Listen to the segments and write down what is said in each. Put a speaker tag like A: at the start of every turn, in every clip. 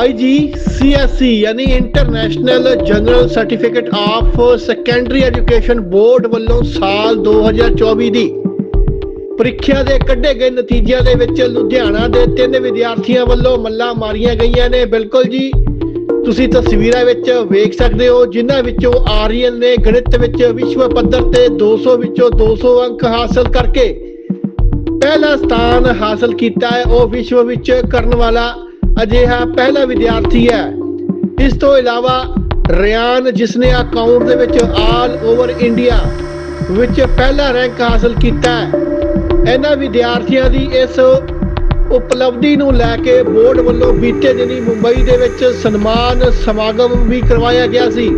A: IGCSE E, ਯਾਨੀ international general certificate of secondary education board ਵੱਲੋਂ ਸਾਲ 2024 ਦੀ ਪ੍ਰੀਖਿਆ ਦੇ ਕੱਢੇ ਗਏ ਨਤੀਜਿਆਂ ਦੇ ਵਿੱਚ ਲੁਧਿਆਣਾ ਦੇ ਤਿੰਨ ਵਿਦਿਆਰਥੀਆਂ ਵੱਲੋਂ ਮੱਲਾਂ ਮਾਰੀਆਂ ਗਈਆਂ ਨੇ। ਬਿਲਕੁਲ ਜੀ ਤੁਸੀਂ ਤਸਵੀਰਾਂ ਵਿੱਚ ਵੇਖ ਸਕਦੇ ਹੋ ਜਿਨ੍ਹਾਂ ਵਿੱਚੋਂ ਆਰੀਅਨ ਨੇ ਗਣਿਤ ਵਿੱਚ ਵਿਸ਼ਵ ਪੱਧਰ ਤੇ 200 ਵਿੱਚੋਂ 200 ਅੰਕ ਹਾਸਲ ਕਰਕੇ ਪਹਿਲਾ ਸਥਾਨ ਹਾਸਲ ਕੀਤਾ ਹੈ। ਉਹ ਵਿਸ਼ਵ ਵਿੱਚ ਕਰਨ ਵਾਲਾ ਅਜਿਹਾ ਪਹਿਲਾ ਵਿਦਿਆਰਥੀ ਹੈ। ਇਸ ਤੋਂ ਇਲਾਵਾ ਰਿਆਨ ਜਿਸ ਨੇ ਅਕਾਊਂਟ ਦੇ ਵਿੱਚ ਆਲ ਓਵਰ ਇੰਡੀਆ ਵਿੱਚ ਪਹਿਲਾ ਰੈਂਕ ਹਾਸਲ ਕੀਤਾ ਹੈ। ਇਹਨਾਂ ਵਿਦਿਆਰਥੀਆਂ ਦੀ ਇਸ ਉਪਲਬਧੀ ਨੂੰ ਲੈ ਕੇ ਬੋਰਡ ਵੱਲੋਂ ਬੀਤੇ ਦਿਨੀ ਮੁੰਬਈ ਦੇ ਵਿੱਚ ਸਨਮਾਨ ਸਮਾਗਮ ਵੀ ਕਰਵਾਇਆ ਗਿਆ ਸੀ।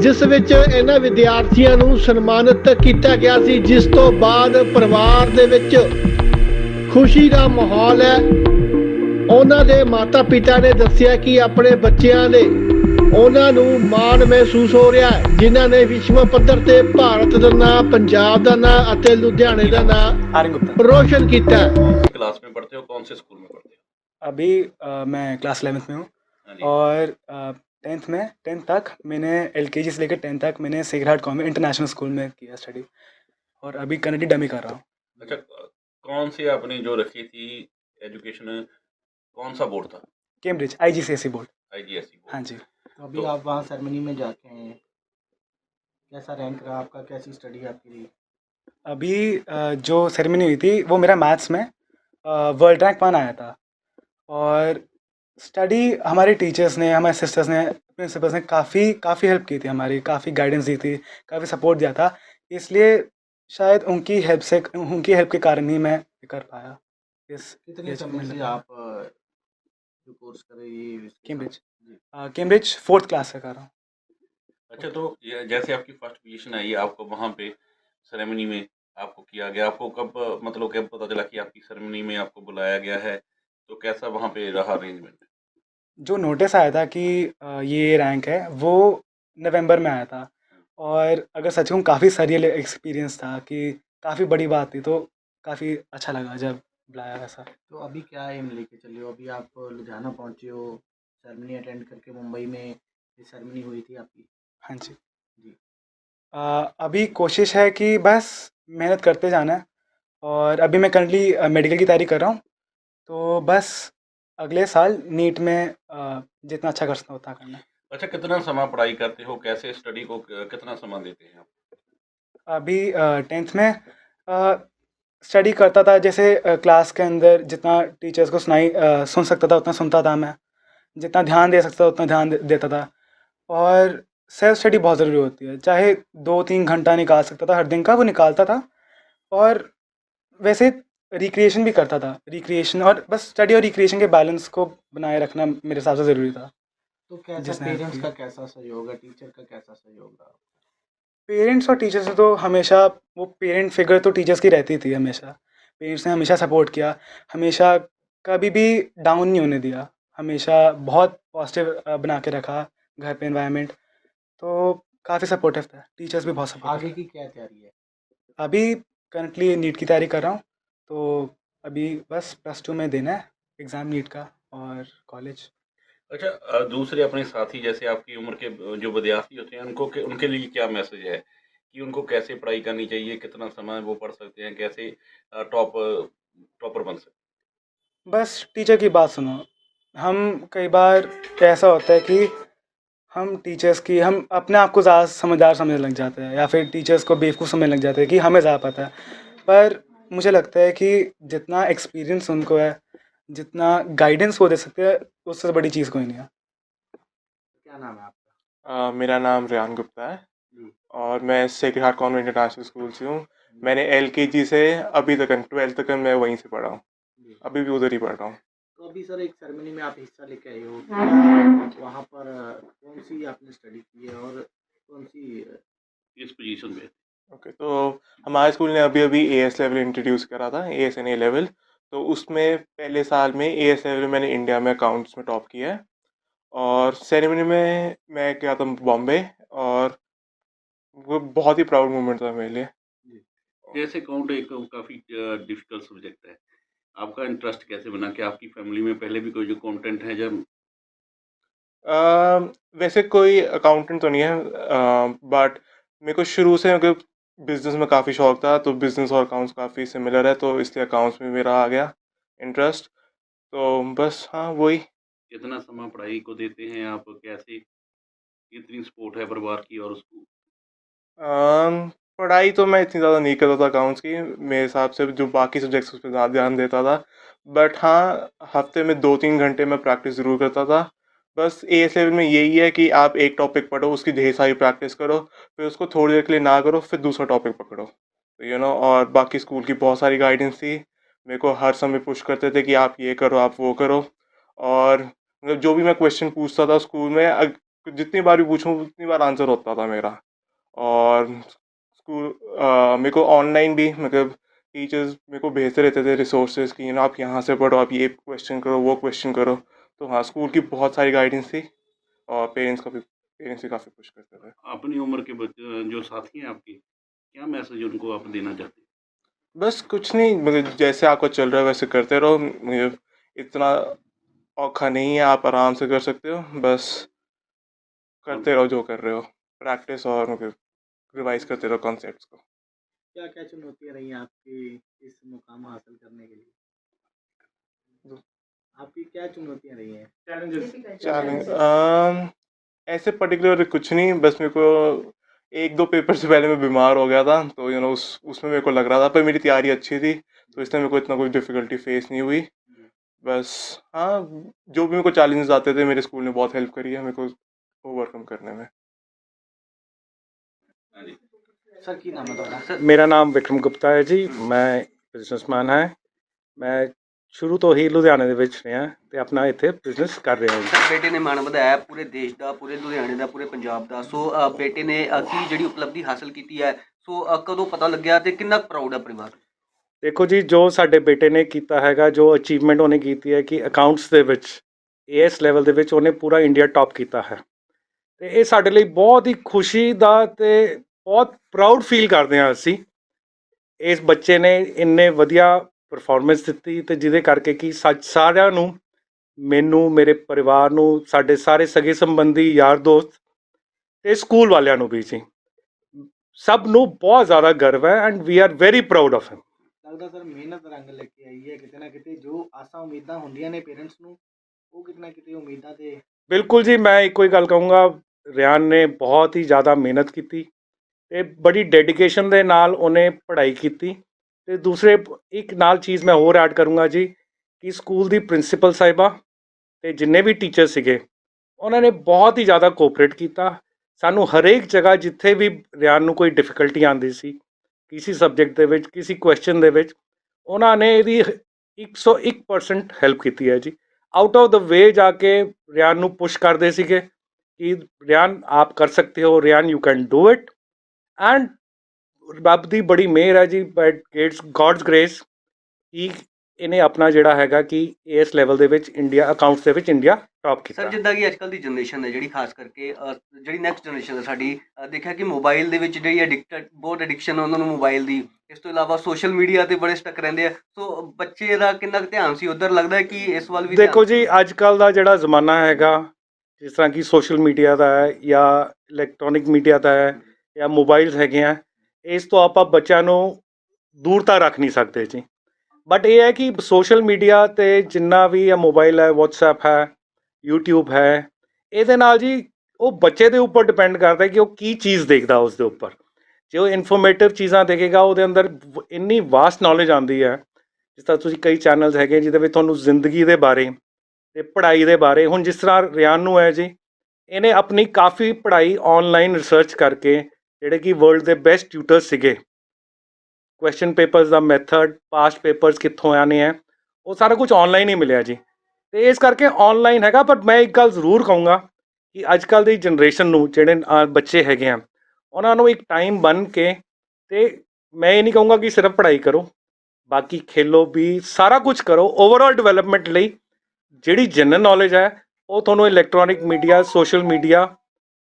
A: ਜਿਸ ਵਿੱਚ ਇਹਨਾਂ ਵਿਦਿਆਰਥੀਆਂ ਨੂੰ ਸਨਮਾਨਿਤ ਕੀਤਾ ਗਿਆ ਸੀ। ਜਿਸ ਤੋਂ ਬਾਅਦ ਪਰਿਵਾਰ ਦੇ ਵਿੱਚ ਖੁਸ਼ੀ ਦਾ ਮਾਹੌਲ ਹੈ। ਉਹਨਾਂ ਦੇ ਮਾਤਾ-ਪਿਤਾ ਨੇ ਦੱਸਿਆ ਕਿ ਆਪਣੇ ਬੱਚਿਆਂ ਦੇ ਉਹਨਾਂ ਨੂੰ ਮਾਣ ਮਹਿਸੂਸ ਹੋ ਰਿਹਾ ਹੈ ਜਿਨ੍ਹਾਂ ਨੇ ਵਿਸ਼ਵ ਪੱਧਰ ਤੇ ਭਾਰਤ ਦਾ ਨਾਂ ਪੰਜਾਬ ਦਾ ਨਾਂ ਅਤੇ ਲੁਧਿਆਣੇ ਦਾ ਨਾਂ
B: आर्यन गुप्ता
A: ਰੋਸ਼ਨ ਕੀਤਾ ਹੈ
C: क्लास में पढ़ते हो कौन से स्कूल में पढ़ते हो
B: अभी अ, मैं क्लास इलेवेंथ में हूँ
C: हाँ जी
B: और टेंथ में टेंथ तक मैंने एल से लेकर टेंथ तक मैंने सेगरहाट कॉन्वेंट इंटरनेशनल स्कूल में किया स्टडी और अभी कनेडी डमी कर रहा हूँ
C: अच्छा कौन सी आपने जो रखी थी एजुकेशन कौन सा बोर्ड था?
B: Cambridge I G C S C board.
C: IGSE
B: हाँ जी।
D: तो अभी तो, आप वहाँ सेरेमनी में जाके आए हैं कैसा रैंक रहा आपका कैसी स्टडी आपकी रही?
B: अभी जो सेरेमनी हुई थी वो मेरा मैथ्स में वर्ल्ड रैंक वन आया था। और स्टडी हमारे टीचर्स ने हमारे सिस्टर्स ने प्रिंसिपल्स ने काफ़ी काफ़ी हेल्प की थी हमारी काफ़ी गाइडेंस दी थी काफ़ी सपोर्ट दिया था। इसलिए शायद उनकी हेल्प से उनकी हेल्प के कारण ही मैं कर पाया। इस
D: कितने समय से आप जो कोर्स कर रहे ये
B: कैम्ब्रिज कैम्ब्रिज फोर्थ क्लास से कर रहा हूँ।
C: अच्छा तो ये जैसे आपकी फ़र्स्ट पोजीशन आई आपको वहाँ पे सेरेमनी में आपको किया गया आपको कब मतलब कब पता चला कि आपकी सेरेमनी में आपको बुलाया गया है? तो कैसा वहाँ पे रहा अरेंजमेंट
B: जो नोटिस आया था कि ये रैंक है वो नवंबर में आया था। और अगर सच कहूँ काफ़ी सरियल एक्सपीरियंस था कि काफ़ी बड़ी बात थी तो काफ़ी अच्छा लगा जब बुलाया वैसा
D: तो अभी क्या एम लेके चले हो? अभी आप लुधियाना पहुँचे हो सेरेमनी अटेंड करके मुंबई में ये सेरेमनी हुई थी आपकी?
B: हाँ जी।
D: जी।
B: अ, अभी कोशिश है कि बस मेहनत करते जाना है और अभी मैं करंटली मेडिकल की तैयारी कर रहा हूँ। तो बस अगले साल नीट में जितना अच्छा कर सकता उतना करना
C: अच्छा कितना समय पढ़ाई करते हो? कैसे स्टडी को कितना समय देते हैं आप?
B: अभी टेंथ में स्टडी करता था जैसे क्लास के अंदर जितना टीचर्स को सुनाई सुन सकता था उतना सुनता था मैं। जितना ध्यान दे सकता था उतना ध्यान दे, देता था। और सेल्फ स्टडी बहुत ज़रूरी होती है। चाहे दो तीन घंटा निकाल सकता था हर दिन का वो निकालता था। और वैसे रिक्रिएशन भी करता था। रिक्रिएशन और बस स्टडी और रिक्रिएशन के बैलेंस को बनाए रखना मेरे हिसाब से ज़रूरी था।
D: तो कैसा पेरेंट्स
B: का
D: कैसा सहयोग है? टीचर का कैसा सहयोग रहा?
B: पेरेंट्स और टीचर्स से तो हमेशा वो पेरेंट फिगर तो टीचर्स की रहती थी हमेशा। पेरेंट्स ने हमेशा सपोर्ट किया हमेशा कभी भी डाउन नहीं होने दिया हमेशा बहुत पॉजिटिव बना के रखा घर पे एनवायरनमेंट तो काफ़ी सपोर्टिव था टीचर्स भी बहुत
D: सपोर्ट
B: आगे
D: की क्या तैयारी है?
B: अभी करंटली नीट की तैयारी कर रहा हूँ तो अभी बस प्लस टू में देना है एग्ज़ाम नीट का और कॉलेज
C: अच्छा दूसरे अपने साथी जैसे आपकी उम्र के जो विद्यार्थी होते हैं, उनको उनके लिए क्या मैसेज है? कि उनको कैसे पढ़ाई करनी चाहिए, कितना समय वो पढ़ सकते हैं, कैसे टॉप टॉपर बन सकते
B: बस टीचर की बात सुनो। हम कई बार ऐसा होता है कि हम टीचर्स की, हम अपने आप को ज़्यादा समझदार समझने लग जाते हैं, या फिर टीचर्स को बेवकूफ़ समझने लग जाते हैं कि हमें ज़्यादा पता है। पर मुझे लगता है कि जितना एक्सपीरियंस उनको है जितना गाइडेंस वो दे सकते हैं उससे बड़ी चीज़ कोई नहीं है।
D: क्या नाम है आपका?
E: मेरा नाम रेहान गुप्ता है। और मैं secret heart convent international school से हूँ। मैंने एल से अभी तक ट्वेल्थ तक मैं वहीं से पढ़ा हूँ। अभी भी उधर ही पढ़ रहा हूँ।
D: तो अभी सर एक सेरेमनी में आप हिस्सा लेके आए हो। वहाँ पर कौन सी आपने स्टडी की है और कौन सी
C: हैं इस पोजीशन पे
E: ओके तो हमारे स्कूल ने अभी अभी ए एस लेवल इंट्रोड्यूस करा था A S and A level तो उसमें पहले साल में ए एस लेवल मैंने इंडिया में अकाउंट्स में टॉप किया है। और सेरेमनी में मैं गया था बॉम्बे और वो बहुत ही प्राउड मोमेंट था मेरे लिए।
C: जैसे अकाउंट एक काफ़ी डिफ़िकल्ट सब्जेक्ट है। आपका इंटरेस्ट कैसे बना? कि आपकी फैमिली में पहले भी कोई जो कंटेंट है जब?
E: अ, वैसे कोई अकाउंटेंट तो नहीं है बट मेरे को शुरू से बिज़नेस में काफ़ी शौक था तो बिज़नेस और अकाउंट्स काफ़ी सिमिलर है तो इसलिए अकाउंट्स में मेरा आ गया इंटरेस्ट तो बस हाँ वही।
C: कितना समय पढ़ाई को देते हैं आप? कैसे कितनी सपोर्ट है परिवार की और उसको?
E: अम, पढ़ाई तो मैं इतनी ज़्यादा नहीं करता था अकाउंट्स की मेरे हिसाब से जो बाकी सब्जेक्ट्स उस पर ज़्यादा ध्यान देता था। बट हाँ हफ़्ते में दो तीन घंटे मैं प्रैक्टिस ज़रूर करता था। बस ए एस लेवल में यही है कि आप एक टॉपिक पढ़ो, उसकी ढेर सारी प्रैक्टिस करो, फिर उसको थोड़ी देर के लिए ना करो, फिर दूसरा टॉपिक पकड़ो। तो यू नो और बाकी स्कूल की बहुत सारी गाइडेंस थी। मेरे को हर समय पुश करते थे कि आप ये करो, आप वो करो। और मतलब जो भी मैं क्वेश्चन पूछता था स्कूल में जितनी बार भी पूछूँ, उतनी बार आंसर होता था मेरा। और स्कूल मेरे को ऑनलाइन भी मतलब टीचर्स मेरे को भेजते रहते थे रिसोर्सेज कि यू नो आप यहाँ से पढ़ो, आप ये क्वेश्चन करो, वो क्वेश्चन करो। तो हाँ स्कूल की बहुत सारी गाइडेंस थी और पेरेंट्स का भी पेरेंट्स भी काफ़ी खुश करते थे।
C: अपनी उम्र के बच्चे जो साथी हैं आपके क्या मैसेज उनको आप देना चाहते हैं?
E: बस कुछ नहीं मतलब जैसे आपका चल रहा है वैसे करते रहो मुझे इतना औखा नहीं है आप आराम से कर सकते हो बस करते रहो जो कर रहे हो प्रैक्टिस और मतलब रिवाइज करते रहो कॉन्सेप्ट्स को।
D: क्या क्या चुनौतियाँ रही आपकी इस मुकाम हासिल करने के लिए? आपकी क्या चुनौतियाँ रही हैं?
E: चैलेंजेस चैलेंज um, ऐसे पर्टिकुलर कुछ नहीं बस मेरे को एक दो पेपर से पहले मैं बीमार हो गया था तो यू नो उस उसमें मेरे को लग रहा था पर मेरी तैयारी अच्छी थी तो इसलिए मेरे को इतना कोई डिफ़िकल्टी फेस नहीं हुई। हम्म। बस हाँ जो भी मेरे को चैलेंजेस आते थे मेरे स्कूल ने बहुत हेल्प करी है मेरे को ओवरकम करने में।
C: हाँ
D: सर की नाम सर
F: मेरा नाम विक्रम गुप्ता है जी मैं बिज़नेस है। मैं ਸ਼ੁਰੂ ਤੋਂ ਹੀ ਲੁਧਿਆਣੇ ਦੇ ਵਿੱਚ ਰਿਹਾ ਤੇ ਆਪਣਾ ਇੱਥੇ ਬਿਜ਼ਨਸ ਕਰ ਰਿਹਾ ਹਾਂ
G: ਸਰ ਬੇਟੇ ਨੇ ਮਾਣ ਵਧਾਇਆ ਪੂਰੇ ਦੇਸ਼ ਦਾ ਪੂਰੇ ਲੁਧਿਆਣੇ ਦਾ ਪੂਰੇ ਪੰਜਾਬ ਦਾ। ਸੋ ਅ, ਬੇਟੇ ਨੇ ਅ, ਕੀ ਜਿਹੜੀ ਉਪਲਬਧੀ ਹਾਸਲ ਕੀਤੀ ਹੈ? ਸੋ ਅ, ਕਦੋਂ ਪਤਾ ਲੱਗਿਆ ਤੇ ਕਿੰਨਾ ਪ੍ਰਾਊਡ ਹੈ ਪਰਿਵਾਰ?
F: ਦੇਖੋ ਜੀ ਜੋ ਸਾਡੇ ਬੇਟੇ ਨੇ ਕੀਤਾ ਹੈਗਾ ਜੋ ਅਚੀਵਮੈਂਟ ਉਹਨੇ ਕੀਤੀ ਹੈ ਕਿ ਅਕਾਊਂਟਸ ਦੇ ਵਿੱਚ ਏਐਸ ਲੈਵਲ ਦੇ ਵਿੱਚ ਉਹਨੇ ਪੂਰਾ ਇੰਡੀਆ ਟੌਪ ਕੀਤਾ ਹੈ। ਤੇ ਇਹ ਸਾਡੇ ਲਈ ਬਹੁਤ ਹੀ ਖੁਸ਼ੀ ਦਾ ਤੇ ਬਹੁਤ ਪ੍ਰਾਊਡ ਫੀਲ ਕਰਦੇ ਹਾਂ ਅਸੀਂ। ਇਸ ਬੱਚੇ ਨੇ ਇੰਨੇ ਵਧੀਆ ਪਰਫਾਰਮੈਂਸ ਦਿੱਤੀ ਤੇ ਜਿਹਦੇ ਕਰਕੇ ਕਿ ਸੱਚ ਸਾਰਿਆਂ ਨੂੰ ਮੈਨੂੰ ਮੇਰੇ ਪਰਿਵਾਰ ਨੂੰ ਸਾਡੇ ਸਾਰੇ ਸਗੇ ਸੰਬੰਧੀ ਯਾਰ ਦੋਸਤ ਤੇ ਸਕੂਲ ਵਾਲਿਆਂ ਨੂੰ ਵੀ ਜੀ। ਸਭ ਨੂੰ ਬਹੁਤ ਜ਼ਿਆਦਾ ਗਰਵ ਹੈ and we are very proud of him
D: ਲੱਗਦਾ ਸਰ ਮਿਹਨਤ ਰੰਗ ਲੈ ਕੇ ਆਈ ਹੈ ਕਿਤੇ ਨਾ ਕਿਤੇ ਜੋ ਆਸਾਂ ਉਮੀਦਾਂ ਹੁੰਦੀਆਂ ਨੇ ਪੇਰੈਂਟਸ ਨੂੰ ਉਹ ਕਿਤੇ ਨਾ ਕਿਤੇ ਉਮੀਦਾਂ ਤੇ
F: ਬਿਲਕੁਲ ਜੀ ਮੈਂ ਇੱਕੋ ਹੀ ਗੱਲ ਕਹੂੰਗਾ ਰਿਆਨ ਨੇ ਬਹੁਤ ਹੀ ਜ਼ਿਆਦਾ ਮਿਹਨਤ ਕੀਤੀ ਤੇ ਬੜੀ ਡੈਡੀਕੇਸ਼ਨ ਦੇ ਨਾਲ ਉਹਨੇ ਪੜ੍ਹਾਈ ਕੀਤੀ। ਤੇ ਦੂਸਰੇ ਇੱਕ ਨਾਲ ਚੀਜ਼ ਮੈਂ ਹੋਰ ਐਡ ਕਰੂੰਗਾ ਜੀ, ਕਿ ਸਕੂਲ ਦੀ ਪ੍ਰਿੰਸੀਪਲ ਸਾਹਿਬਾ ਤੇ ਜਿੰਨੇ ਵੀ ਟੀਚਰ ਸੀਗੇ, ਉਹਨਾਂ ਨੇ ਬਹੁਤ ਹੀ ਜ਼ਿਆਦਾ ਕੋਆਪਰੇਟ ਕੀਤਾ। ਸਾਨੂੰ ਹਰੇਕ ਜਗ੍ਹਾ ਜਿੱਥੇ ਵੀ ਰਿਆਨ ਨੂੰ ਕੋਈ ਡਿਫਿਕਲਟੀ ਆਉਂਦੀ ਸੀ, ਕਿਸੇ ਸਬਜੈਕਟ ਦੇ ਵਿੱਚ, ਕਿਸੇ ਕੁਐਸਚਨ ਦੇ ਵਿੱਚ, ਉਹਨਾਂ ਨੇ ਇਹਦੀ 101% ਹੈਲਪ ਕੀਤੀ ਹੈ ਜੀ। ਆਊਟ ਆਫ ਦ ਵੇ ਜਾ ਕੇ ਰਿਆਨ ਨੂੰ ਪੁਸ਼ ਕਰਦੇ ਸੀਗੇ ਕਿ, ਰਿਆਨ, ਆਪ ਕਰ ਸਕਦੇ ਹੋ, Ryan you can do it and ਰੱਬ ਦੀ ਬੜੀ ਮਿਹਰ ਹੈ ਜੀ ਬਟ ਗੇਟਸ ਗॉड्स ਗ੍ਰੇਸ ਕਿ ਇਹਨੇ ਆਪਣਾ ਜਿਹੜਾ ਹੈਗਾ ਕਿ ਇਸ ਲੈਵਲ ਦੇ ਵਿੱਚ ਇੰਡੀਆ ਅਕਾਊਂਟਸ ਦੇ ਵਿੱਚ ਇੰਡੀਆ ਟੌਪ ਕੀਤਾ।
G: ਸਰ ਜਿੱਦਾਂ ਕਿ ਅੱਜਕੱਲ ਦੀ ਜਨਰੇਸ਼ਨ ਹੈ ਜਿਹੜੀ ਖਾਸ ਕਰਕੇ ਜਿਹੜੀ ਨੈਕਸਟ ਜਨਰੇਸ਼ਨ ਹੈ ਸਾਡੀ ਦੇਖਿਆ ਕਿ ਮੋਬਾਈਲ ਦੇ ਵਿੱਚ ਜਿਹੜੀ ਐਡਿਕਟਡ ਬਹੁਤ ਐਡਿਕਸ਼ਨ ਹੈ ਉਹਨਾਂ ਨੂੰ ਮੋਬਾਈਲ ਦੀ। ਇਸ ਤੋਂ ਇਲਾਵਾ ਸੋਸ਼ਲ ਮੀਡੀਆ ਤੇ ਬੜੇ ਸਟਕ ਰਹਿੰਦੇ ਆ। ਸੋ ਬੱਚੇ ਦਾ ਕਿੰਨਾ ਕੁ ਧਿਆਨ ਸੀ ਉਧਰ ਲੱਗਦਾ ਹੈ ਕਿ ਇਸ ਵੱਲ ਵੀ ਧਿਆਨ-
F: ਦੇਖੋ ਜੀ ਅੱਜ ਕੱਲ ਦਾ ਜਿਹੜਾ ਜ਼ਮਾਨਾ ਹੈਗਾ ਜਿਸ ਤਰ੍ਹਾਂ ਕਿ ਸੋਸ਼ਲ ਮੀਡੀਆ ਦਾ ਹੈ ਜਾਂ ਇਲੈਕਟ੍ਰੋਨਿਕ ਮੀਡੀਆ ਦਾ ਹੈ ਜਾਂ ਮੋਬਾਈਲਸ ਹੈਗੇ ਆ ਇਸ ਤੋਂ ਆਪਾਂ ਬੱਚਿਆਂ ਨੂੰ ਦੂਰ ਤਾਂ ਰੱਖ ਨਹੀਂ ਸਕਦੇ ਜੀ। ਬਟ ਇਹ ਹੈ ਕਿ ਸੋਸ਼ਲ ਮੀਡੀਆ ਤੇ ਜਿੰਨਾ ਵੀ ਇਹ ਮੋਬਾਈਲ ਹੈ, WhatsApp ਹੈ, YouTube ਹੈ, ਇਹਦੇ ਨਾਲ ਜੀ ਉਹ ਬੱਚੇ ਦੇ ਉੱਪਰ ਡਿਪੈਂਡ ਕਰਦਾ ਕਿ ਉਹ ਕੀ ਚੀਜ਼ ਦੇਖਦਾ ਉਸ ਦੇ ਉੱਪਰ। ਜੇ ਉਹ ਇਨਫੋਰਮੇਟਿਵ ਚੀਜ਼ਾਂ ਦੇਖੇਗਾ, ਉਹਦੇ ਅੰਦਰ ਵ- ਇੰਨੀ ਵਾਸਟ ਨੌਲੇਜ ਆਉਂਦੀ ਹੈ, ਜਿਸ ਤਰ੍ਹਾਂ ਤੁਸੀਂ ਕਈ ਚੈਨਲਸ ਹੈਗੇ ਜਿਹਦੇ ਵਿੱਚ ਤੁਹਾਨੂੰ ਜ਼ਿੰਦਗੀ ਦੇ ਬਾਰੇ ਤੇ ਪੜ੍ਹਾਈ ਦੇ ਬਾਰੇ, ਹੁਣ ਜਿਸ ਤਰ੍ਹਾਂ ਰਿਆਨ ਨੂੰ ਹੈ ਜੀ, ਇਹਨੇ ਆਪਣੀ ਕਾਫੀ ਪੜ੍ਹਾਈ ਆਨਲਾਈਨ ਰਿਸਰਚ ਕਰਕੇ ਜਿਹੜੇ ਕਿ ਵਰਲਡ ਦੇ ਬੈਸਟ ਟਿਊਟਰ ਸੀਗੇ। ਕੁਐਸਚਨ ਪੇਪਰਸ ਦਾ ਮੈਥਡ ਪਾਸਟ ਪੇਪਰਸ ਕਿੱਥੋਂ ਆਣੇ ਹੈ ਉਹ ਸਾਰਾ ਕੁਝ ਆਨਲਾਈਨ ਹੀ ਮਿਲਿਆ ਜੀ। ਤੇ ਇਸ ਕਰਕੇ ਆਨਲਾਈਨ ਹੈਗਾ, ਪਰ ਮੈਂ ਇੱਕ ਗੱਲ ਜ਼ਰੂਰ ਕਹੂੰਗਾ ਕਿ ਅੱਜ ਕੱਲ ਦੀ ਜਨਰੇਸ਼ਨ ਨੂੰ ਜਿਹੜੇ ਬੱਚੇ ਹੈਗੇ ਆ, ਉਹਨਾਂ ਨੂੰ ਇੱਕ ਟਾਈਮ ਬਣ ਕੇ ਤੇ ਮੈਂ ਇਹ ਨਹੀਂ ਕਹੂੰਗਾ ਕਿ ਸਿਰਫ ਪੜ੍ਹਾਈ ਕਰੋ, ਬਾਕੀ ਖੇਲੋ ਵੀ ਸਾਰਾ ਕੁਝ ਕਰੋ ਓਵਰਆਲ ਡਿਵੈਲਪਮੈਂਟ ਲਈ ਜਿਹੜੀ ਜਨਰਲ ਨੌਲੇਜ ਹੈ, ਉਹ ਤੁਹਾਨੂੰ ਇਲੈਕਟ੍ਰੋਨਿਕ ਮੀਡੀਆ ਸੋਸ਼ਲ ਮੀਡੀਆ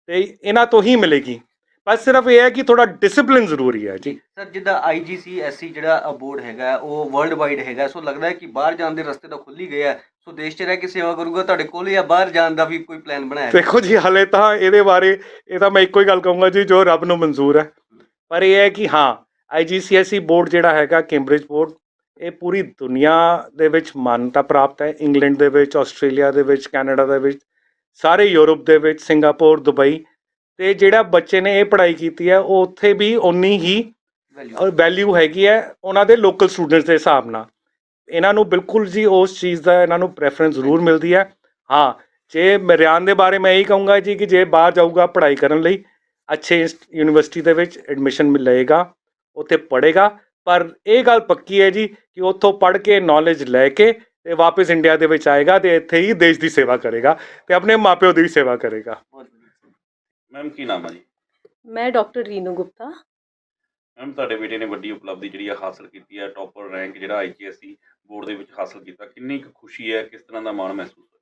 F: ਤੇ ਇਹਨਾਂ ਤੋਂ ਹੀ ਮਿਲੇਗੀ। ਬਸ ਸਿਰਫ ਇਹ ਹੈ ਕਿ ਥੋੜਾ ਡਿਸਪਲਿਨ ਜ਼ਰੂਰੀ ਹੈ ਜੀ।
G: ਸਰ ਜਿੱਦਾਂ ਆਈਜੀਸੀਐਸਸੀ ਜਿਹੜਾ ਬੋਰਡ ਹੈਗਾ ਹੈ, ਉਹ ਵਰਲਡ ਵਾਈਡ ਹੈਗਾ ਸੋ ਲੱਗਦਾ ਹੈ ਕਿ ਬਾਹਰ ਜਾਣ ਦੇ ਰਸਤੇ ਤਾਂ ਖੁੱਲ ਹੀ ਗਏ ਆ। ਸੋ ਦੇਸ਼ 'ਚ ਰਹਿ ਕੇ ਸੇਵਾ ਕਰੂਗਾ ਤੁਹਾਡੇ ਕੋਲ ਜਾਂ ਬਾਹਰ ਜਾਣ ਦਾ ਵੀ ਕੋਈ ਪਲਾਨ ਬਣਾਇਆ ਹੈ?
F: ਦੇਖੋ ਜੀ ਹਾਲੇ ਤਾਂ ਇਹਦੇ ਬਾਰੇ ਇਹ ਤਾਂ ਮੈਂ ਇੱਕੋ ਹੀ ਗੱਲ ਕਹੂੰਗਾ ਜੀ ਜੋ ਰੱਬ ਨੂੰ ਮਨਜ਼ੂਰ ਹੈ। ਪਰ ਇਹ ਹੈ ਕਿ ਹਾਂ ਆਈਜੀਸੀਐਸਈ ਬੋਰਡ ਜਿਹੜਾ ਹੈਗਾ ਕੈਂਬਰਿਜ ਬੋਰਡ ਇਹ ਪੂਰੀ ਦੁਨੀਆ ਦੇ ਵਿੱਚ ਮਾਨਤਾ ਪ੍ਰਾਪਤ ਹੈ। ਇੰਗਲੈਂਡ ਦੇ ਵਿੱਚ ਆਸਟ੍ਰੇਲੀਆ ਦੇ ਵਿੱਚ ਕੈਨੇਡਾ ਦੇ ਵਿੱਚ ਸਾਰੇ ਯੂਰਪ ਦੇ ਵਿੱਚ ਸਿੰਗਾਪੁਰ ਦੁਬਈ ਤੇ ਜਿਹੜਾ ਬੱਚੇ ਨੇ ਇਹ ਪੜ੍ਹਾਈ ਕੀਤੀ ਹੈ ਉਹ ਉੱਥੇ ਵੀ ਉਨੀ ਹੀ ਵੈਲਿਊ ਹੈਗੀ ਹੈ ਉਹਨਾਂ ਦੇ ਲੋਕਲ ਸਟੂਡੈਂਟਸ ਦੇ ਹਿਸਾਬ ਨਾਲ। ਇਹਨਾਂ ਨੂੰ ਬਿਲਕੁਲ ਜੀ ਉਸ ਚੀਜ਼ ਦਾ ਇਹਨਾਂ ਨੂੰ ਪ੍ਰੈਫਰੈਂਸ ਜ਼ਰੂਰ ਮਿਲਦੀ ਹੈ। ਹਾਂ ਜੇ ਮਰਿਆਨ ਦੇ ਬਾਰੇ ਮੈਂ ਇਹੀ ਕਹੂੰਗਾ ਜੀ ਕਿ ਜੇ ਬਾਹਰ ਜਾਊਗਾ ਪੜ੍ਹਾਈ ਕਰਨ ਲਈ ਅੱਛੇ ਯੂਨੀਵਰਸਿਟੀ ਦੇ ਵਿੱਚ ਐਡਮਿਸ਼ਨ ਮਿਲ ਲਏਗਾ ਉੱਥੇ ਪੜ੍ਹੇਗਾ। ਪਰ ਇਹ ਗੱਲ ਪੱਕੀ ਹੈ ਜੀ ਕਿ ਉੱਥੋਂ ਪੜ੍ਹ ਕੇ ਨੌਲੇਜ ਲੈ ਕੇ ਤੇ ਵਾਪਸ ਇੰਡੀਆ ਦੇ ਵਿੱਚ ਆਏਗਾ ਤੇ ਇੱਥੇ ਹੀ ਦੇਸ਼ ਦੀ ਸੇਵਾ ਕਰੇਗਾ ਤੇ ਆਪਣੇ ਮਾਪਿਓ ਦੀ ਵੀ ਸੇਵਾ ਕਰੇਗਾ।
C: ਮੈਮ ਕੀ ਨਾਮ ਹੈ ਜੀ?
H: ਮੈਂ ਡਾਕਟਰ ਰੀਨੂ ਗੁਪਤਾ।
C: ਮੈਮ ਤੁਹਾਡੇ ਬੇਟੇ ਨੇ ਵੱਡੀ ਉਪਲਬਧੀ ਜਿਹੜੀ ਆ ਹਾਸਲ ਕੀਤੀ ਹੈ ਟੌਪਰ ਰੈਂਕ ਜਿਹੜਾ ਆਈਜੀਐਸਈ ਬੋਰਡ ਦੇ ਵਿੱਚ ਹਾਸਲ ਕੀਤਾ। ਕਿੰਨੀ ਕੁ ਖੁਸ਼ੀ ਹੈ ਕਿਸ ਤਰ੍ਹਾਂ ਦਾ ਮਾਣ ਮਹਿਸੂਸ ਹੋਇਆ?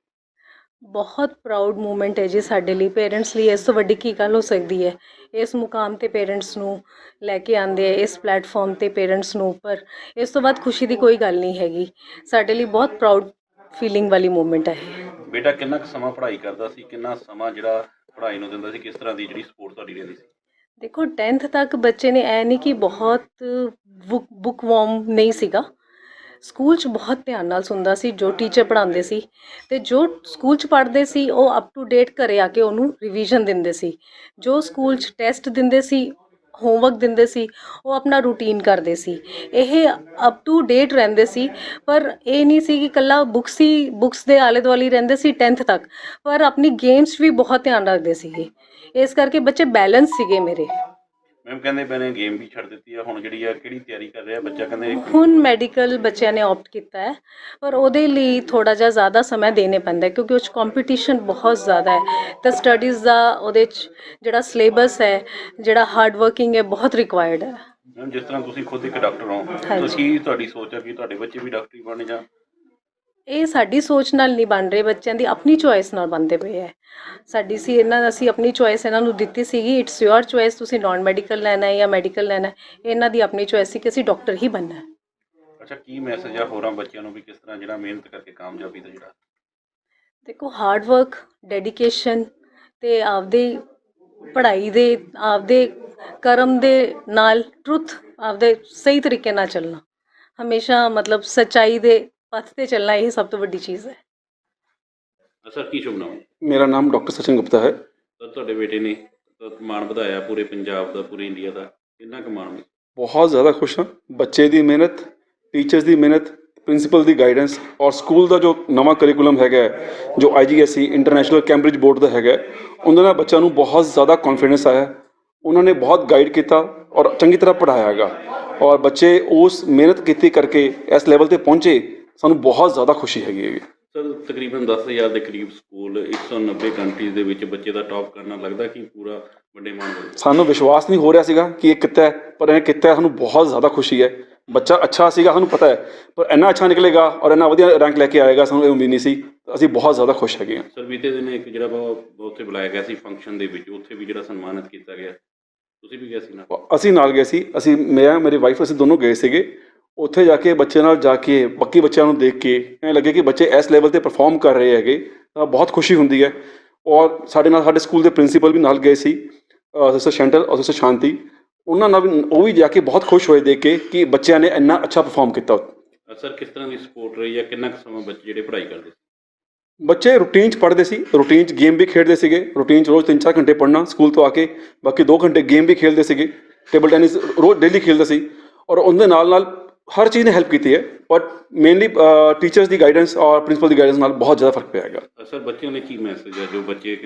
H: ਬਹੁਤ ਪ੍ਰਾਊਡ ਮੂਮੈਂਟ ਹੈ ਜੀ ਸਾਡੇ ਲਈ। ਪੇਰੈਂਟਸ ਲਈ ਇਸ ਤੋਂ ਵੱਡੀ ਕੀ ਗੱਲ ਹੋ ਸਕਦੀ ਹੈ? ਇਸ ਮੁਕਾਮ ਤੇ ਪੇਰੈਂਟਸ ਨੂੰ ਲੈ ਕੇ ਆਂਦੇ ਆ ਇਸ ਪਲੇਟਫਾਰਮ ਤੇ ਪੇਰੈਂਟਸ ਨੂੰ ਉੱਪਰ। ਇਸ ਤੋਂ ਬਾਅਦ ਖੁਸ਼ੀ ਦੀ ਕੋਈ ਗੱਲ ਨਹੀਂ ਹੈਗੀ। ਸਾਡੇ ਲਈ ਬਹੁਤ ਪ੍ਰਾਊਡ ਫੀਲਿੰਗ ਵਾਲੀ ਮੂਮੈਂਟ ਹੈ ਇਹ।
C: ਬੇਟਾ ਕਿੰਨਾ ਕੁ ਸਮਾਂ ਪੜ੍ਹਾਈ ਕਰਦਾ ਸੀ? ਕਿੰਨਾ ਸਮਾਂ ਜਿਹੜਾ ਪੜ੍ਹਾਈ ਨੂੰ ਦਿੰਦਾ ਸੀ, ਕਿਸ ਤਰ੍ਹਾਂ ਦੀ ਜਿਹੜੀ ਸਪੋਰਟ ਤੁਹਾਡੀ ਰਹਿੰਦੀ ਸੀ?
H: ਦੇਖੋ 10th ਤੱਕ ਬੱਚੇ ਨੇ ਐ ਨਹੀਂ ਕਿ ਬਹੁਤ ਬੁੱਕ ਵਾਰਮ ਨਹੀਂ ਸੀਗਾ। ਸਕੂਲ 'ਚ ਬਹੁਤ ਧਿਆਨ ਨਾਲ ਸੁਣਦਾ ਸੀ, ਜੋ ਟੀਚਰ ਪੜ੍ਹਾਉਂਦੇ ਸੀ ਤੇ ਜੋ ਸਕੂਲ 'ਚ ਪੜ੍ਹਦੇ ਸੀ, ਉਹ ਅਪ ਟੂ ਡੇਟ ਘਰੇ ਆ ਕੇ ਉਹਨੂੰ ਰਿਵੀਜ਼ਨ ਦਿੰਦੇ ਸੀ। ਜੋ ਸਕੂਲ 'ਚ ਟੈਸਟ ਦਿੰਦੇ ਸੀ ਹੋਮਵਰਕ ਦਿੰਦੇ ਸੀ, ਉਹ ਆਪਣਾ ਰੂਟੀਨ ਕਰਦੇ ਸੀ। ਇਹ ਅਪ ਟੂ ਡੇਟ ਰਹਿੰਦੇ ਸੀ, ਪਰ ਇਹ ਨਹੀਂ ਸੀ ਕਿ ਕੱਲਾ ਬੁੱਕਸ ਹੀ ਬੁੱਕਸ ਦੇ ਆਲੇ ਦੁਆਲੇ ਰਹਿੰਦੇ ਸੀ 10th ਤੱਕ। ਪਰ ਆਪਣੀ ਗੇਮਸ ਵੀ ਬਹੁਤ ਧਿਆਨ ਰੱਖਦੇ ਸੀਗੇ। ਇਸ ਕਰਕੇ ਬੱਚੇ ਬੈਲੈਂਸ ਸੀਗੇ ਮੇਰੇ।
C: ਮੈਮ ਕਹਿੰਦੇ ਪਏ ਨੇ ਗੇਮ ਵੀ ਛੱਡ ਦਿੱਤੀ ਹੈ ਹੁਣ ਜਿਹੜੀ ਆ ਕਿਹੜੀ ਤਿਆਰੀ ਕਰ ਰਿਹਾ ਬੱਚਾ? ਕਹਿੰਦੇ
H: ਹੁਣ ਮੈਡੀਕਲ ਬੱਚਿਆਂ ਨੇ ਆਪਟ ਕੀਤਾ ਹੈ ਪਰ ਉਹਦੇ ਲਈ ਥੋੜਾ ਜਿਹਾ ਜ਼ਿਆਦਾ ਸਮਾਂ ਦੇਣੇ ਪੈਂਦਾ ਹੈ ਕਿਉਂਕਿ ਉਹ 'ਚ ਕੰਪੀਟੀਸ਼ਨ ਬਹੁਤ ਜ਼ਿਆਦਾ ਹੈ। ਤੇ ਸਟੱਡੀਜ਼ ਦਾ ਉਹਦੇ 'ਚ ਜਿਹੜਾ ਸਿਲੇਬਸ ਹੈ ਜਿਹੜਾ ਹਾਰਡ ਵਰਕਿੰਗ ਹੈ ਬਹੁਤ ਰਿਕੁਆਇਰਡ ਹੈ।
C: ਮੈਮ ਜਿਸ ਤਰ੍ਹਾਂ ਤੁਸੀਂ ਖੁਦ ਇੱਕ ਡਾਕਟਰ ਹੋ
H: ਹਾਂਜੀ।
C: ਤੁਸੀਂ ਤੁਹਾਡੀ ਸੋਚ ਹੈ ਕਿ ਤੁਹਾਡੇ ਬੱਚੇ ਵੀ ਡਾਕਟਰੀ ਬਣ ਜਾਂ?
H: ਇਹ ਸਾਡੀ ਸੋਚ ਨਾਲ ਨਹੀਂ ਬਣ ਰਹੇ ਬੱਚਿਆਂ ਦੀ ਆਪਣੀ ਚੋਇਸ ਨਾਲ ਬਣਦੇ ਪਏ ਹੈ। ਸਾਡੀ ਸੀ ਇਹਨਾਂ ਅਸੀਂ ਆਪਣੀ ਚੋਇਸ ਇਹਨਾਂ ਨੂੰ ਦਿੱਤੀ ਸੀਗੀ ਇਟਸ ਯੋਰ ਚੋਇਸ ਤੁਸੀਂ ਨਾਨ ਮੈਡੀਕਲ ਲੈਣਾ ਹੈ ਜਾਂ ਮੈਡੀਕਲ ਲੈਣਾ ਹੈ ਇਹਨਾਂ ਦੀ ਆਪਣੀ ਚੋਇਸ ਸੀ ਕਿ ਅਸੀਂ ਡਾਕਟਰ ਹੀ ਬਣਨਾ ਹੈ।
C: ਅੱਛਾ ਕੀ ਮੈਸੇਜ ਆ ਹੋਰਾਂ ਬੱਚਿਆਂ ਨੂੰ ਵੀ ਕਿਸ ਤਰ੍ਹਾਂ ਜਿਹੜਾ ਮਿਹਨਤ ਕਰਕੇ ਕਾਮਯਾਬੀ ਦਾ ਜਿਹੜਾ?
H: ਦੇਖੋ ਹਾਰਡ ਵਰਕ ਡੈਡੀਕੇਸ਼ਨ ਤੇ ਆਪਦੇ ਪੜ੍ਹਾਈ ਦੇ ਆਪਦੇ ਕਰਮ ਦੇ ਨਾਲ ਟਰੁੱਥ ਆਪਦੇ ਸਹੀ ਤਰੀਕੇ ਨਾਲ ਚੱਲਣਾ। ਹਮੇਸ਼ਾ ਮਤਲਬ ਸੱਚਾਈ ਦੇ ਪਥ ਤੇ ਚੱਲਣਾ ਇਹ ਸਭ ਤੋਂ ਵੱਡੀ ਚੀਜ਼ ਹੈ।
C: ਸਰ ਕੀ ਸ਼ੁਭ ਨਾਮ?
I: ਮੇਰਾ ਨਾਮ ਡਾਕਟਰ ਸਚਿਨ ਗੁਪਤਾ ਹੈ।
C: ਸਰ ਤੁਹਾਡੇ ਬੇਟੇ ਨੇ ਤਾਂ ਮਾਣ ਵਧਾਇਆ ਪੂਰੇ ਪੰਜਾਬ ਦਾ ਪੂਰੇ ਇੰਡੀਆ ਦਾ। ਕਿੰਨਾ ਕੁ ਮਾਣ ਮਹਿਸੂਸ
I: ਬਹੁਤ ਜ਼ਿਆਦਾ ਖੁਸ਼ ਹਾਂ। ਬੱਚੇ ਦੀ ਮਿਹਨਤ ਟੀਚਰਸ ਦੀ ਮਿਹਨਤ ਪ੍ਰਿੰਸੀਪਲ ਦੀ ਗਾਈਡੈਂਸ ਔਰ ਸਕੂਲ ਦਾ ਜੋ ਨਵਾਂ ਕਰਿਕੂਲਮ ਹੈਗਾ ਹੈ, ਜੋ ਆਈਜੀਐਸਈ ਇੰਟਰਨੈਸ਼ਨਲ ਕੈਂਬਰਿਜ ਬੋਰਡ ਦਾ ਹੈਗਾ ਹੈ, ਉਹਨਾਂ ਨਾਲ ਬੱਚਿਆਂ ਨੂੰ ਬਹੁਤ ਜ਼ਿਆਦਾ ਕੌਨਫੀਡੈਂਸ ਆਇਆ। ਹੈ। ਉਹਨਾਂ ਨੇ ਬਹੁਤ ਗਾਈਡ ਕੀਤਾ ਔਰ ਚੰਗੀ ਤਰ੍ਹਾਂ ਪੜ੍ਹਾਇਆ ਹੈਗਾ। ਔਰ ਬੱਚੇ ਉਸ ਮਿਹਨਤ ਕੀਤੀ ਕਰਕੇ ਇਸ ਲੈਵਲ ਤੇ ਪਹੁੰਚੇ ਸਾਨੂੰ ਬਹੁਤ ਜ਼ਿਆਦਾ ਖੁਸ਼ੀ ਹੈਗੀ ਹੈ
C: ਸਰ ਤਕਰੀਬਨ 10000 ਦੇ ਕਰੀਬ ਸਕੂਲ 190 ਕੰਟਰੀਜ਼ ਦੇ ਵਿੱਚ ਬੱਚੇ ਦਾ ਟੌਪ ਕਰਨਾ ਲੱਗਦਾ ਕਿ ਪੂਰਾ ਵੱਡੇ ਹੋਵੇ
I: ਸਾਨੂੰ ਵਿਸ਼ਵਾਸ ਨਹੀਂ ਹੋ ਰਿਹਾ ਸੀਗਾ ਕਿ ਇਹ ਕੀਤਾ ਹੈ ਪਰ ਇਹ ਕੀਤਾ ਹੈ, ਸਾਨੂੰ ਬਹੁਤ ਜ਼ਿਆਦਾ ਖੁਸ਼ੀ ਹੈ। ਬੱਚਾ ਅੱਛਾ ਸੀਗਾ ਸਾਨੂੰ ਪਤਾ ਹੈ ਪਰ ਇੰਨਾ ਅੱਛਾ ਨਿਕਲੇਗਾ ਔਰ ਇੰਨਾ ਵਧੀਆ ਰੈਂਕ ਲੈ ਕੇ ਆਏਗਾ ਸਾਨੂੰ ਇਹ ਉਮੀਦ ਨਹੀਂ ਸੀ। ਅਸੀਂ ਬਹੁਤ ਜ਼ਿਆਦਾ ਖੁਸ਼ ਹੈਗੇ ਹਾਂ।
C: ਸਰ ਬੀਤੇ ਦਿਨ ਇੱਕ ਜਿਹੜਾ ਉੱਥੇ ਬੁਲਾਇਆ ਗਿਆ ਸੀ ਫੰਕਸ਼ਨ ਦੇ ਵਿੱਚ ਉੱਥੇ ਵੀ ਜਿਹੜਾ ਸਨਮਾਨਿਤ ਕੀਤਾ ਗਿਆ। ਤੁਸੀਂ ਵੀ ਗਏ ਸੀ ਨਾ?
I: ਅਸੀਂ ਨਾਲ ਗਏ ਸੀ ਅਸੀਂ ਮੈਂ ਮੇਰੀ ਵਾਈਫ ਅਸੀਂ ਦੋਨੋਂ ਗਏ ਸੀਗੇ। ਉੱਥੇ ਜਾ ਕੇ ਬੱਚੇ ਨਾਲ ਜਾ ਕੇ ਬਾਕੀ ਬੱਚਿਆਂ ਨੂੰ ਦੇਖ ਕੇ ਐਂ ਲੱਗੇ ਕਿ ਬੱਚੇ ਇਸ ਲੈਵਲ ਤੇ ਪਰਫਾਰਮ ਕਰ ਰਹੇ ਹੈਗੇ ਤਾਂ ਬਹੁਤ ਖੁਸ਼ੀ ਹੁੰਦੀ ਹੈ। ਔਰ ਸਾਡੇ ਨਾਲ ਸਾਡੇ ਸਕੂਲ ਦੇ ਪ੍ਰਿੰਸੀਪਲ ਵੀ ਨਾਲ ਗਏ ਸੀ ਸਿਸਟਰ ਸ਼ੈਂਟਲ ਔਰ ਸਿਸਟਰ ਸ਼ਾਂਤੀ। ਉਹਨਾਂ ਨਾਲ ਵੀ ਉਹ ਵੀ ਜਾ ਕੇ ਬਹੁਤ ਖੁਸ਼ ਹੋਏ ਦੇਖ ਕੇ ਕਿ ਬੱਚਿਆਂ ਨੇ ਇੰਨਾ ਅੱਛਾ ਪਰਫਾਰਮ ਕੀਤਾ।
C: ਸਰ ਕਿਸ ਤਰ੍ਹਾਂ ਦੀ ਸਪੋਰਟ ਰਹੀ ਹੈ? ਕਿੰਨਾ ਕੁ ਸਮਾਂ ਬੱਚੇ ਜਿਹੜੇ ਪੜ੍ਹਾਈ ਕਰਦੇ ਸੀ?
I: ਬੱਚੇ ਰੂਟੀਨ 'ਚ ਪੜ੍ਹਦੇ ਸੀ ਰੂਟੀਨ 'ਚ ਗੇਮ ਵੀ ਖੇਡਦੇ ਸੀਗੇ ਰੂਟੀਨ 'ਚ ਰੋਜ਼ 3-4 ਘੰਟੇ ਪੜ੍ਹਨਾ ਸਕੂਲ ਤੋਂ ਆ ਕੇ ਬਾਕੀ 2 ਘੰਟੇ ਗੇਮ ਵੀ ਖੇਡਦੇ ਸੀਗੇ ਟੇਬਲ ਟੈਨਿਸ ਰੋਜ਼ ਡੇਲੀ ਖੇਡਦਾ ਸੀ। ਔਰ ਉਹਦੇ ਨਾਲ ਨਾਲ ਹਰ ਚੀਜ਼ ਨੇ ਹੈਲਪ ਕੀਤੀ ਹੈ ਬਟ ਮੇਨਲੀ ਟੀਚਰਸ ਦੀ ਗਾਈਡੈਂਸ ਔਰ ਪ੍ਰਿੰਸੀਪਲ ਦੀ ਗਾਈਡੈਂਸ ਨਾਲ ਬਹੁਤ ਜ਼ਿਆਦਾ ਫ਼ਰਕ ਪਿਆ ਹੈਗਾ।
C: ਸਰ ਬੱਚਿਆਂ ਲਈ ਕੀ ਮੈਸੇਜ ਹੈ ਜੋ ਬੱਚੇ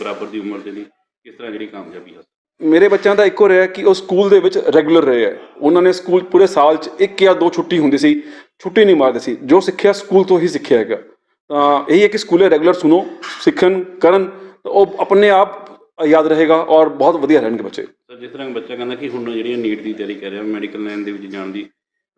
C: ਬਰਾਬਰ ਦੀ ਉਮਰ ਦੇ ਨੇ ਕਿਸ ਤਰ੍ਹਾਂ ਜਿਹੜੀ ਕਾਮਯਾਬੀ ਹਾਸਲ
I: ਮੇਰੇ ਬੱਚਿਆਂ ਦਾ ਇੱਕੋ ਰਿਹਾ ਕਿ ਉਹ ਸਕੂਲ ਦੇ ਵਿੱਚ ਰੈਗੂਲਰ ਰਹੇ ਹੈ। ਉਹਨਾਂ ਨੇ ਸਕੂਲ ਪੂਰੇ ਸਾਲ 'ਚ ਇੱਕ ਜਾਂ ਦੋ ਛੁੱਟੀ ਹੁੰਦੀ ਸੀ ਛੁੱਟੀ ਨਹੀਂ ਮਾਰਦੇ ਸੀ। ਜੋ ਸਿੱਖਿਆ ਸਕੂਲ ਤੋਂ ਹੀ ਸਿੱਖਿਆ ਹੈਗਾ। ਤਾਂ ਇਹੀ ਹੈ ਕਿ ਸਕੂਲੇ ਰੈਗੂਲਰ ਸੁਣੋ ਸਿੱਖਣ ਕਰਨ ਉਹ ਆਪਣੇ ਆਪ ਯਾਦ ਰਹੇਗਾ ਔਰ ਬਹੁਤ ਵਧੀਆ ਰਹਿਣਗੇ ਬੱਚੇ।
C: ਸਰ ਜਿਸ ਤਰ੍ਹਾਂ ਬੱਚਾ ਕਹਿੰਦਾ ਕਿ ਹੁਣ ਜਿਹੜੀਆਂ ਨੀਟ ਦੀ ਤਿਆਰੀ ਕਰ ਰਿਹਾ ਮੈਡੀਕਲ ਲਾਈਨ ਦੇ ਵਿੱਚ ਜਾਣ ਦੀ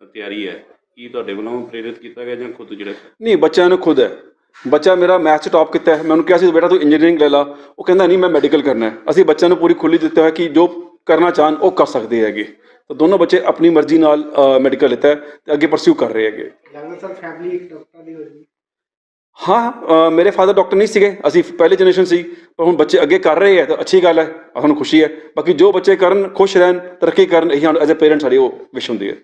C: ਤਿਆਰੀ ਹੈ। ਕੀ ਤੁਹਾਡੇ ਵੱਲੋਂ ਪ੍ਰੇਰਿਤ ਕੀਤਾ ਗਿਆ ਜਾਂ ਖੁਦ ਜਿਹੜਾ
I: ਨਹੀਂ ਬੱਚਿਆਂ ਨੂੰ ਖੁਦ ਹੈ। ਬੱਚਾ ਮੇਰਾ ਮੈਥ 'ਚ ਟੌਪ ਕੀਤਾ ਹੈ। ਮੈਂ ਉਹਨੂੰ ਕਿਹਾ ਸੀ ਬੇਟਾ ਤੂੰ ਇੰਜੀਨੀਅਰਿੰਗ ਲੈ ਲਾ। ਉਹ ਕਹਿੰਦਾ ਨਹੀਂ ਮੈਂ ਮੈਡੀਕਲ ਕਰਨਾ ਹੈ। ਅਸੀਂ ਬੱਚਿਆਂ ਨੂੰ ਪੂਰੀ ਖੁੱਲੀ ਦਿੱਤਾ ਹੋਇਆ ਕਿ ਜੋ ਕਰਨਾ ਚਾਹਣ ਉਹ ਕਰ ਸਕਦੇ ਹੈਗੇ। ਤਾਂ ਦੋਨੋਂ ਬੱਚੇ ਆਪਣੀ ਮਰਜ਼ੀ ਨਾਲ ਮੈਡੀਕਲ ਲਿੱਤਾ ਹੈ ਤੇ ਅੱਗੇ ਪਰਸਿਊ ਕਰ ਰਹੇ ਹੈਗੇ।
D: ਲੱਗਦਾ ਸਰ ਫੈਮਿਲੀ ਇੱਕ ਡਾਕਟਰ ਦੀ ਹੋਈ।
I: ਹਾਂ ਮੇਰੇ ਫਾਦਰ ਡਾਕਟਰ ਨਹੀਂ ਸੀਗੇ। ਅਸੀਂ ਪਹਿਲੀ ਜਨਰੇਸ਼ਨ ਸੀ ਪਰ ਹੁਣ ਬੱਚੇ ਅੱਗੇ ਕਰ ਰਹੇ ਹੈ ਤਾਂ ਅੱਛੀ ਗੱਲ ਹੈ। ਸਾਨੂੰ ਖੁਸ਼ੀ ਹੈ। ਬਾਕੀ ਜੋ ਬੱਚੇ ਕਰਨ ਖੁਸ਼ ਰਹਿਣ ਤਰੱਕੀ ਕਰਨ ਇਹ ਐਜ਼ ਅ ਪੇਰੈਂਟ ਸਾਡੀ ਉਹ ਵਿਸ਼ ਹੁੰਦੀ ਹੈ।